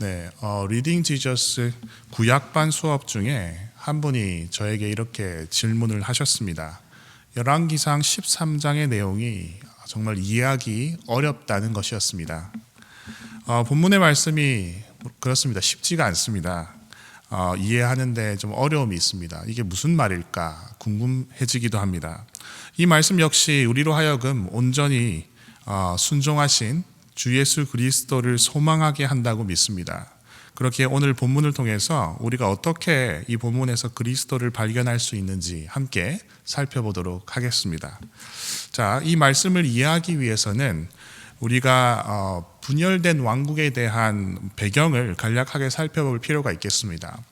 네, 어, 리딩 지저스 구약반 수업 중에 한 분이 저에게 이렇게 질문을 하셨습니다. 열왕기상 13장의 내용이 정말 이해하기 어렵다는 것이었습니다. 어, 본문의 말씀이 그렇습니다. 쉽지가 않습니다. 어, 이해하는데 좀 어려움이 있습니다. 이게 무슨 말일까 궁금해지기도 합니다. 이 말씀 역시 우리로 하여금 온전히 어, 순종하신 주 예수 그리스도를 소망하게 한다고 믿습니다. 그렇게 오늘 본문을 통해서 우리가 어떻게 이 본문에서 그리스도를 발견할 수 있는지 함께 살펴보도록 하겠습니다. 자, 이 말씀을 이해하기 위해서는 우리가 어, 분열된 왕국에 대한 배경을 간략하게 살펴볼 필요가 있겠습니다.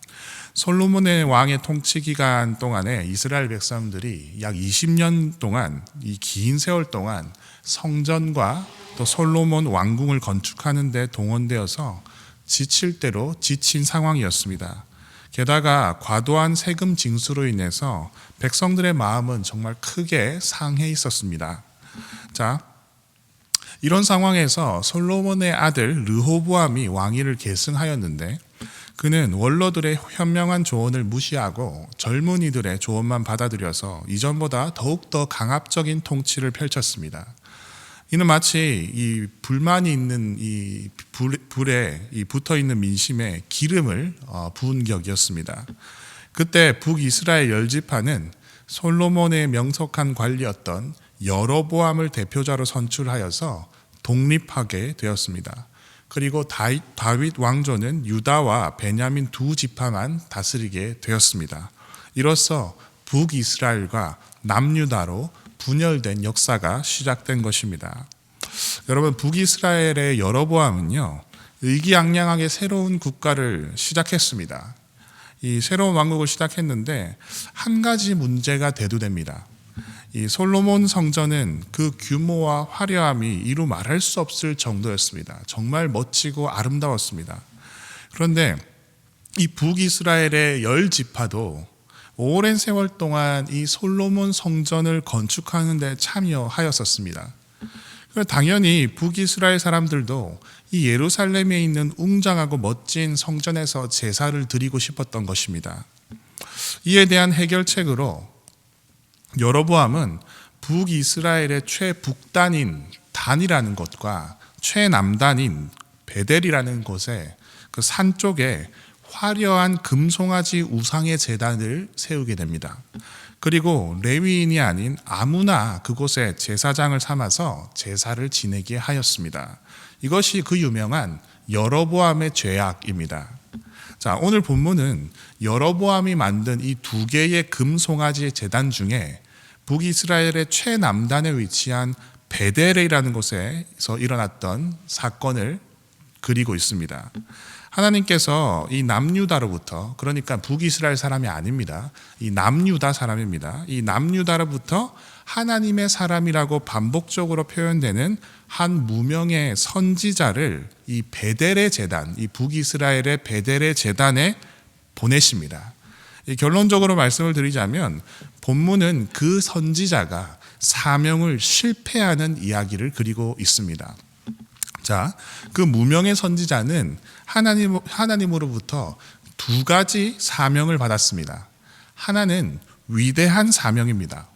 솔로몬의 왕의 통치 기간 동안에 이스라엘 백성들이 약 20년 동안 이 긴 세월 동안 성전과 또 솔로몬 왕궁을 건축하는 데 동원되어서 지칠 대로 지친 상황이었습니다. 게다가 과도한 세금 징수로 인해서 백성들의 마음은 정말 크게 상해 있었습니다. 자, 이런 상황에서 솔로몬의 아들 르호보암이 왕위를 계승하였는데 그는 원로들의 현명한 조언을 무시하고 젊은이들의 조언만 받아들여서 이전보다 더욱더 강압적인 통치를 펼쳤습니다. 이는 마치 이 불만이 있는 이 불에 이 붙어 있는 민심에 기름을 어, 부은 격이었습니다. 그때 북이스라엘 열지파는 솔로몬의 명석한 관리였던 여로보암을 대표자로 선출하여서 독립하게 되었습니다. 그리고 다윗 왕조는 유다와 베냐민 두 지파만 다스리게 되었습니다. 이로써 북이스라엘과 남유다로 분열된 역사가 시작된 것입니다. 여러분 북이스라엘의 여로보암은요 의기양양하게 새로운 국가를 시작했습니다. 이 새로운 왕국을 시작했는데 한 가지 문제가 대두됩니다. 이 솔로몬 성전은 그 규모와 화려함이 이루 말할 수 없을 정도였습니다. 정말 멋지고 아름다웠습니다. 그런데 이 북이스라엘의 열 지파도 오랜 세월 동안 이 솔로몬 성전을 건축하는 데 참여하였었습니다. 당연히 북이스라엘 사람들도 이 예루살렘에 있는 웅장하고 멋진 성전에서 제사를 드리고 싶었던 것입니다. 이에 대한 해결책으로 여로보암은 북이스라엘의 최북단인 단이라는 곳과 최남단인 베델이라는 곳에 그 산 쪽에 화려한 금송아지 우상의 재단을 세우게 됩니다. 그리고 레위인이 아닌 아무나 그곳에 제사장을 삼아서 제사를 지내게 하였습니다. 이것이 그 유명한 여러보암의 죄악입니다. 자, 오늘 본문은 여러보암이 만든 이 두 개의 금송아지 재단 중에 북이스라엘의 최남단에 위치한 베델이라는 곳에서 일어났던 사건을 그리고 있습니다. 하나님께서 이 남유다로부터 그러니까 북이스라엘 사람이 아닙니다. 이 남유다 사람입니다. 이 남유다로부터 하나님의 사람이라고 반복적으로 표현되는 한 무명의 선지자를 이 베델의 재단, 이 북이스라엘의 베델의 재단에 보내십니다. 결론적으로 말씀을 드리자면 본문은 그 선지자가 사명을 실패하는 이야기를 그리고 있습니다. 자, 그 무명의 선지자는 하나님, 하나님으로부터 두 가지 사명을 받았습니다. 하나는 위대한 사명입니다.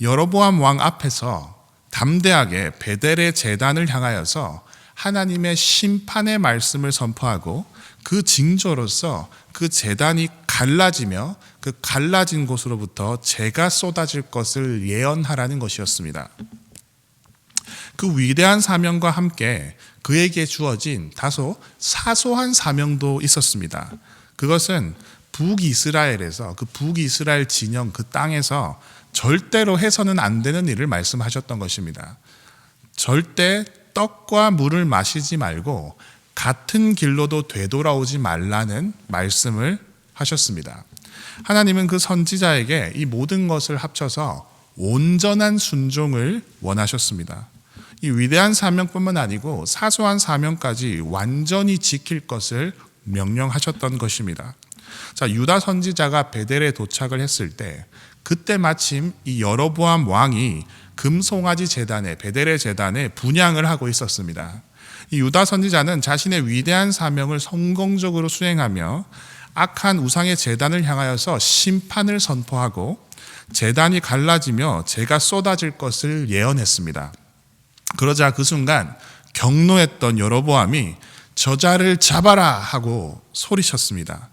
여로보암 왕 앞에서 담대하게 베델의 재단을 향하여서 하나님의 심판의 말씀을 선포하고 그 징조로서 그 재단이 갈라지며 그 갈라진 곳으로부터 재가 쏟아질 것을 예언하라는 것이었습니다. 그 위대한 사명과 함께 그에게 주어진 다소 사소한 사명도 있었습니다. 그것은 북이스라엘에서 그 북이스라엘 진영 그 땅에서 절대로 해서는 안 되는 일을 말씀하셨던 것입니다. 절대 떡과 물을 마시지 말고 같은 길로도 되돌아오지 말라는 말씀을 하셨습니다. 하나님은 그 선지자에게 이 모든 것을 합쳐서 온전한 순종을 원하셨습니다. 이 위대한 사명뿐만 아니고 사소한 사명까지 완전히 지킬 것을 명령하셨던 것입니다. 자, 유다 선지자가 베델에 도착을 했을 때 그때 마침 이 여로보암 왕이 금송아지 재단에 베델의 재단에 분양을 하고 있었습니다. 이 유다 선지자는 자신의 위대한 사명을 성공적으로 수행하며 악한 우상의 재단을 향하여서 심판을 선포하고 재단이 갈라지며 재가 쏟아질 것을 예언했습니다. 그러자 그 순간 경노했던 여로보암이 저자를 잡아라 하고 소리쳤습니다.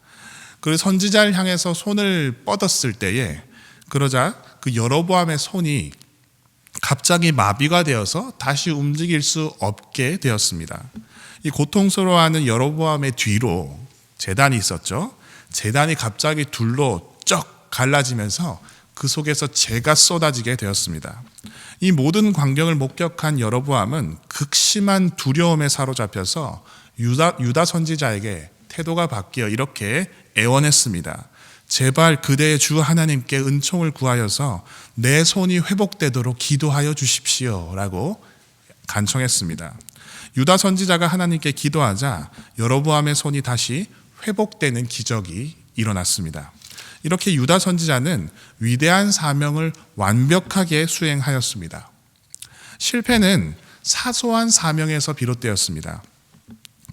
그 선지자를 향해서 손을 뻗었을 때에 그러자 그 여로보암의 손이 갑자기 마비가 되어서 다시 움직일 수 없게 되었습니다. 이 고통스러워하는 여로보암의 뒤로 재단이 있었죠. 재단이 갑자기 둘로 쩍 갈라지면서 그 속에서 재가 쏟아지게 되었습니다. 이 모든 광경을 목격한 여로보암은 극심한 두려움에 사로잡혀서 유다, 유다 선지자에게 태도가 바뀌어 이렇게 애원했습니다. 제발 그대의 주 하나님께 은총을 구하여서 내 손이 회복되도록 기도하여 주십시오. 라고 간청했습니다. 유다 선지자가 하나님께 기도하자 여로보암의 손이 다시 회복되는 기적이 일어났습니다. 이렇게 유다 선지자는 위대한 사명을 완벽하게 수행하였습니다. 실패는 사소한 사명에서 비롯되었습니다.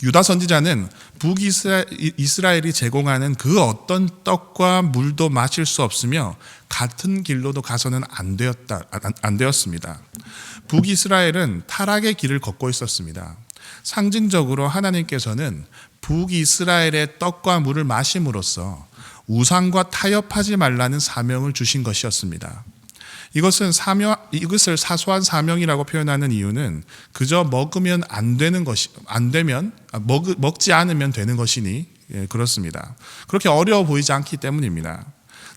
유다 선지자는 북이스라엘이 제공하는 그 어떤 떡과 물도 마실 수 없으며 같은 길로도 가서는 안 되었다 안 되었습니다. 북이스라엘은 타락의 길을 걷고 있었습니다. 상징적으로 하나님께서는 북이스라엘의 떡과 물을 마심으로써 우상과 타협하지 말라는 사명을 주신 것이었습니다. 이것은 사명, 이것을 사소한 사명이라고 표현하는 이유는 그저 먹으면 안 되는 것이, 안 되면, 아, 먹, 먹지 않으면 되는 것이니, 예, 그렇습니다. 그렇게 어려워 보이지 않기 때문입니다.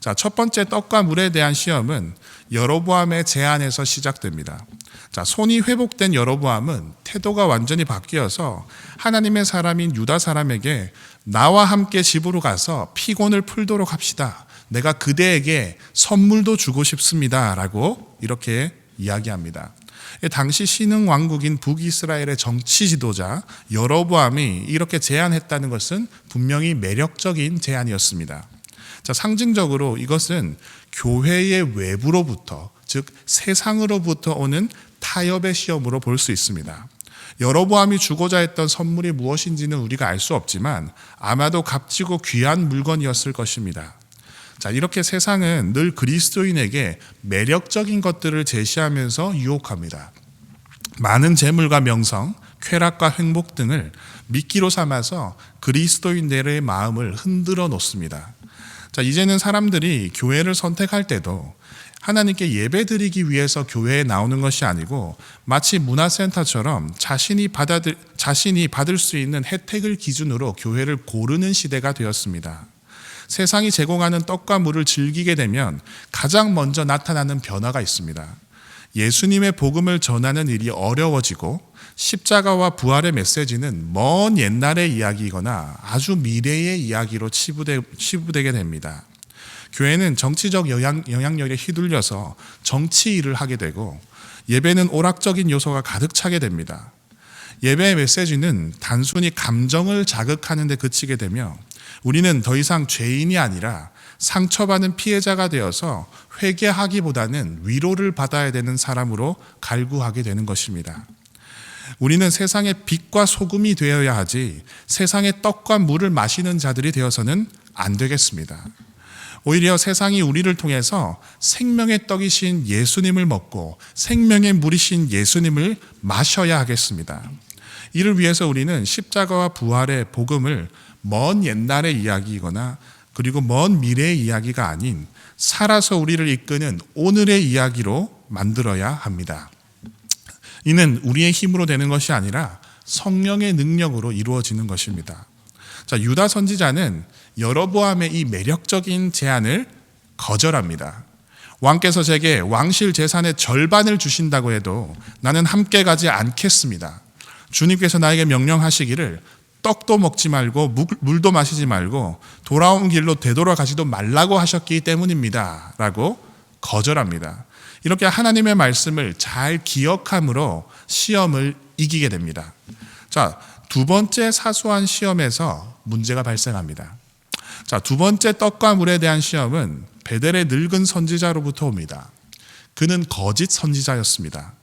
자, 첫 번째 떡과 물에 대한 시험은 여로보암의 제안에서 시작됩니다. 자, 손이 회복된 여로보암은 태도가 완전히 바뀌어서 하나님의 사람인 유다 사람에게 나와 함께 집으로 가서 피곤을 풀도록 합시다. 내가 그대에게 선물도 주고 싶습니다. 라고 이렇게 이야기합니다. 당시 신흥 왕국인 북이스라엘의 정치 지도자 여로보암이 이렇게 제안했다는 것은 분명히 매력적인 제안이었습니다. 자, 상징적으로 이것은 교회의 외부로부터 즉 세상으로부터 오는 타협의 시험으로 볼 수 있습니다. 여로보암이 주고자 했던 선물이 무엇인지는 우리가 알 수 없지만 아마도 값지고 귀한 물건이었을 것입니다. 자, 이렇게 세상은 늘 그리스도인에게 매력적인 것들을 제시하면서 유혹합니다. 많은 재물과 명성, 쾌락과 행복 등을 미끼로 삼아서 그리스도인들의 마음을 흔들어 놓습니다. 자, 이제는 사람들이 교회를 선택할 때도 하나님께 예배 드리기 위해서 교회에 나오는 것이 아니고 마치 문화센터처럼 자신이 받아들, 자신이 받을 수 있는 혜택을 기준으로 교회를 고르는 시대가 되었습니다. 세상이 제공하는 떡과 물을 즐기게 되면 가장 먼저 나타나는 변화가 있습니다. 예수님의 복음을 전하는 일이 어려워지고 십자가와 부활의 메시지는 먼 옛날의 이야기이거나 아주 미래의 이야기로 치부되, 치부되 게 됩니다. 교회는 정치적 영향, 영향력에 휘둘려서 정치 일을 하게 되고 예배는 오락적인 요소가 가득 차게 됩니다. 예배의 메시지는 단순히 감정을 자극하는 데 그치게 되며 우리는 더 이상 죄인이 아니라 상처받은 피해자가 되어서 회개하기보다는 위로를 받아야 되는 사람으로 갈구하게 되는 것입니다. 우리는 세상의 빛과 소금이 되어야 하지 세상의 떡과 물을 마시는 자들이 되어서는 안 되겠습니다. 오히려 세상이 우리를 통해서 생명의 떡이신 예수님을 먹고 생명의 물이신 예수님을 마셔야 하겠습니다. 이를 위해서 우리는 십자가와 부활의 복음을 먼 옛날의 이야기이거나 그리고 먼 미래의 이야기가 아닌 살아서 우리를 이끄는 오늘의 이야기로 만들어야 합니다. 이는 우리의 힘으로 되는 것이 아니라 성령의 능력으로 이루어지는 것입니다. 자, 유다 선지자는 여러보암의 이 매력적인 제안을 거절합니다. 왕께서 제게 왕실 재산의 절반을 주신다고 해도 나는 함께 가지 않겠습니다. 주님께서 나에게 명령하시기를 떡도 먹지 말고 물도 마시지 말고 돌아온 길로 되돌아가지도 말라고 하셨기 때문입니다. 라고 거절합니다. 이렇게 하나님의 말씀을 잘 기억함으로 시험을 이기게 됩니다. 자, 두 번째 사소한 시험에서 문제가 발생합니다. 자, 두 번째 떡과 물에 대한 시험은 베델의 늙은 선지자로부터 옵니다. 그는 거짓 선지자였습니다.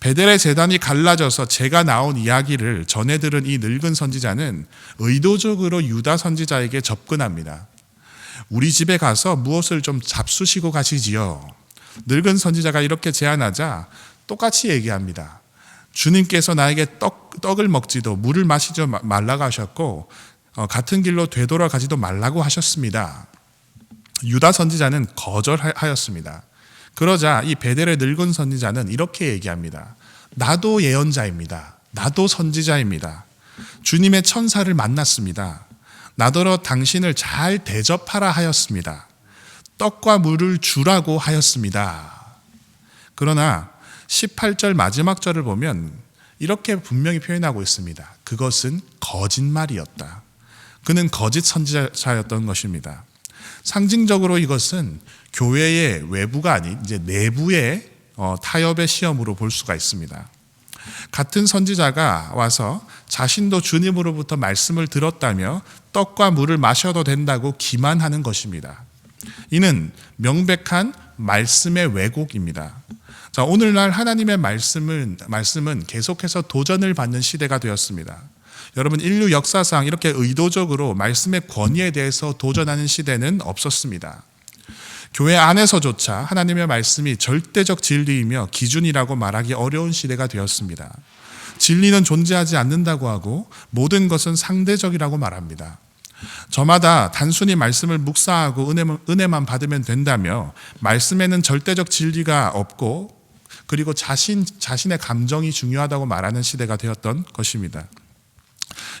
베델의 재단이 갈라져서 제가 나온 이야기를 전해 들은 이 늙은 선지자는 의도적으로 유다 선지자에게 접근합니다. 우리 집에 가서 무엇을 좀 잡수시고 가시지요. 늙은 선지자가 이렇게 제안하자 똑같이 얘기합니다. 주님께서 나에게 떡, 떡을 먹지도 물을 마시지 말라고 하셨고 어, 같은 길로 되돌아가지도 말라고 하셨습니다. 유다 선지자는 거절하였습니다. 그러자 이 베델의 늙은 선지자는 이렇게 얘기합니다. 나도 예언자입니다. 나도 선지자입니다. 주님의 천사를 만났습니다. 나더러 당신을 잘 대접하라 하였습니다. 떡과 물을 주라고 하였습니다. 그러나 18절 마지막 절을 보면 이렇게 분명히 표현하고 있습니다. 그것은 거짓말이었다. 그는 거짓 선지자였던 것입니다. 상징적으로 이것은 교회의 외부가 아닌 이제 내부의 어, 타협의 시험으로 볼 수가 있습니다. 같은 선지자가 와서 자신도 주님으로부터 말씀을 들었다며 떡과 물을 마셔도 된다고 기만하는 것입니다. 이는 명백한 말씀의 왜곡입니다. 자, 오늘날 하나님의 말씀은, 말씀은 계속해서 도전을 받는 시대가 되었습니다. 여러분, 인류 역사상 이렇게 의도적으로 말씀의 권위에 대해서 도전하는 시대는 없었습니다. 교회 안에서조차 하나님의 말씀이 절대적 진리이며 기준이라고 말하기 어려운 시대가 되었습니다. 진리는 존재하지 않는다고 하고 모든 것은 상대적이라고 말합니다. 저마다 단순히 말씀을 묵상하고 은혜만, 받으면 된다며 말씀에는 절대적 진리가 없고 그리고 자신, 자신의 감정이 중요하다고 말하는 시대가 되었던 것입니다.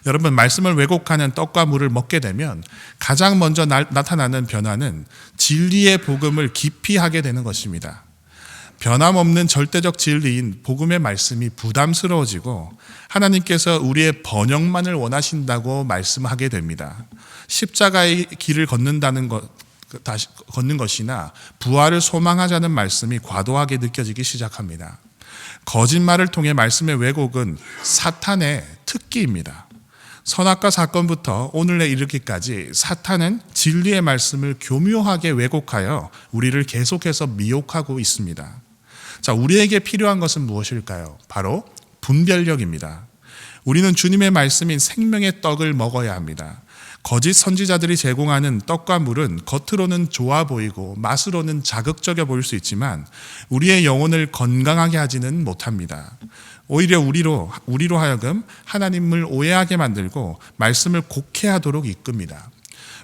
여러분, 말씀을 왜곡하는 떡과 물을 먹게 되면 가장 먼저 나, 타나는 변화는 진리의 복음을 깊이 하게 되는 것입니다. 변함없는 절대적 진리인 복음의 말씀이 부담스러워지고 하나님께서 우리의 번영만을 원하신다고 말씀하게 됩니다. 십자가의 길을 걷는다는 것, 다시 걷는 것이나 부활을 소망하자는 말씀이 과도하게 느껴지기 시작합니다. 거짓말을 통해 말씀의 왜곡은 사탄의 특기입니다. 선악과 사건부터 오늘에 이르기까지 사탄은 진리의 말씀을 교묘하게 왜곡하여 우리를 계속해서 미혹하고 있습니다. 자, 우리에게 필요한 것은 무엇일까요? 바로 분별력입니다. 우리는 주님의 말씀인 생명의 떡을 먹어야 합니다. 거짓 선지자들이 제공하는 떡과 물은 겉으로는 좋아 보이고 맛으로는 자극적이어 보일 수 있지만 우리의 영혼을 건강하게 하지는 못합니다. 오히려 우리로 우리로 하여금 하나님을 오해하게 만들고 말씀을 곡해하도록 이끕니다.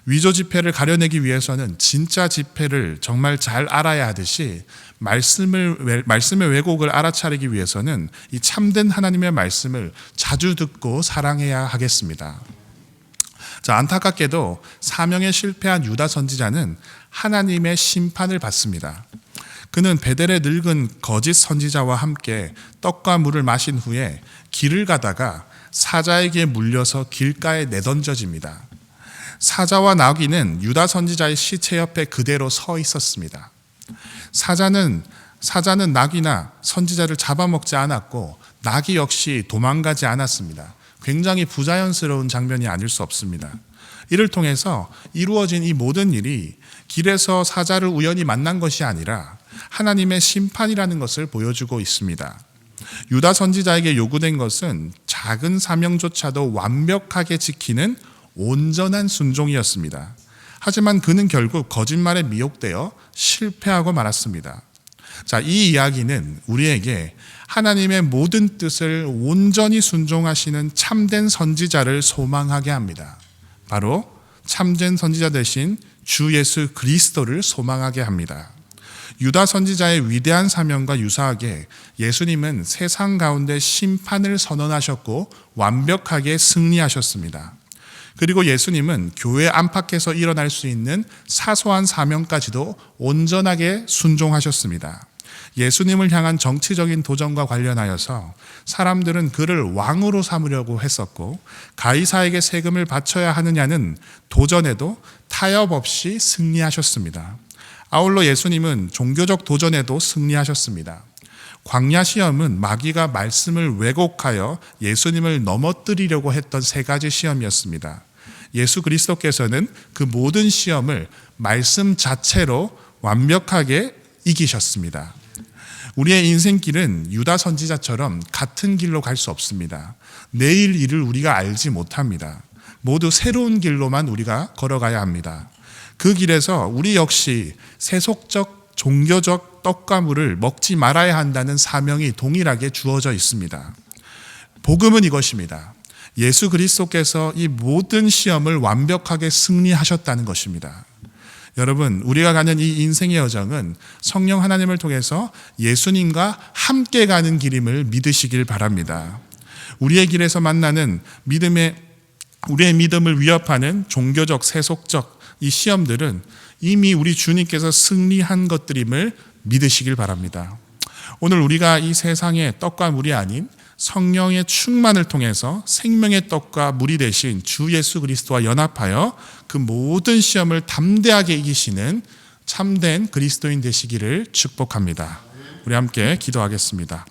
위조 지폐를 가려내기 위해서는 진짜 지폐를 정말 잘 알아야 하듯이 말씀을 말씀의 왜곡을 알아차리기 위해서는 이 참된 하나님의 말씀을 자주 듣고 사랑해야 하겠습니다. 자, 안타깝게도 사명에 실패한 유다 선지자는 하나님의 심판을 받습니다. 그는 베델의 늙은 거짓 선지자와 함께 떡과 물을 마신 후에 길을 가다가 사자에게 물려서 길가에 내던져집니다. 사자와 나귀는 유다 선지자의 시체 옆에 그대로 서 있었습니다. 사자는 사자는 나귀나 선지자를 잡아먹지 않았고 나귀 역시 도망가지 않았습니다. 굉장히 부자연스러운 장면이 아닐 수 없습니다. 이를 통해서 이루어진 이 모든 일이 길에서 사자를 우연히 만난 것이 아니라 하나님의 심판이라는 것을 보여주고 있습니다. 유다 선지자에게 요구된 것은 작은 사명조차도 완벽하게 지키는 온전한 순종이었습니다. 하지만 그는 결국 거짓말에 미혹되어 실패하고 말았습니다. 자, 이 이야기는 우리에게 하나님의 모든 뜻을 온전히 순종하시는 참된 선지자를 소망하게 합니다. 바로 참된 선지자 대신 주 예수 그리스도를 소망하게 합니다. 유다 선지자의 위대한 사명과 유사하게 예수님은 세상 가운데 심판을 선언하셨고 완벽하게 승리하셨습니다. 그리고 예수님은 교회 안팎에서 일어날 수 있는 사소한 사명까지도 온전하게 순종하셨습니다. 예수님을 향한 정치적인 도전과 관련하여서 사람들은 그를 왕으로 삼으려고 했었고 가이사에게 세금을 바쳐야 하느냐는 도전에도 타협 없이 승리하셨습니다. 아울러 예수님은 종교적 도전에도 승리하셨습니다. 광야 시험은 마귀가 말씀을 왜곡하여 예수님을 넘어뜨리려고 했던 세 가지 시험이었습니다. 예수 그리스도께서는 그 모든 시험을 말씀 자체로 완벽하게 이기셨습니다. 우리의 인생길은 유다 선지자처럼 같은 길로 갈 수 없습니다. 내일 일을 우리가 알지 못합니다. 모두 새로운 길로만 우리가 걸어가야 합니다. 그 길에서 우리 역시 세속적, 종교적 떡과 물을 먹지 말아야 한다는 사명이 동일하게 주어져 있습니다. 복음은 이것입니다. 예수 그리스도께서 이 모든 시험을 완벽하게 승리하셨다는 것입니다. 여러분, 우리가 가는 이 인생의 여정은 성령 하나님을 통해서 예수님과 함께 가는 길임을 믿으시길 바랍니다. 우리의 길에서 만나는 믿음의 우리의 믿음을 위협하는 종교적, 세속적 이 시험들은 이미 우리 주님께서 승리한 것들임을 믿으시길 바랍니다. 오늘 우리가 이 세상의 떡과 물이 아닌 성령의 충만을 통해서 생명의 떡과 물이 되신 주 예수 그리스도와 연합하여 그 모든 시험을 담대하게 이기시는 참된 그리스도인 되시기를 축복합니다. 우리 함께 기도하겠습니다.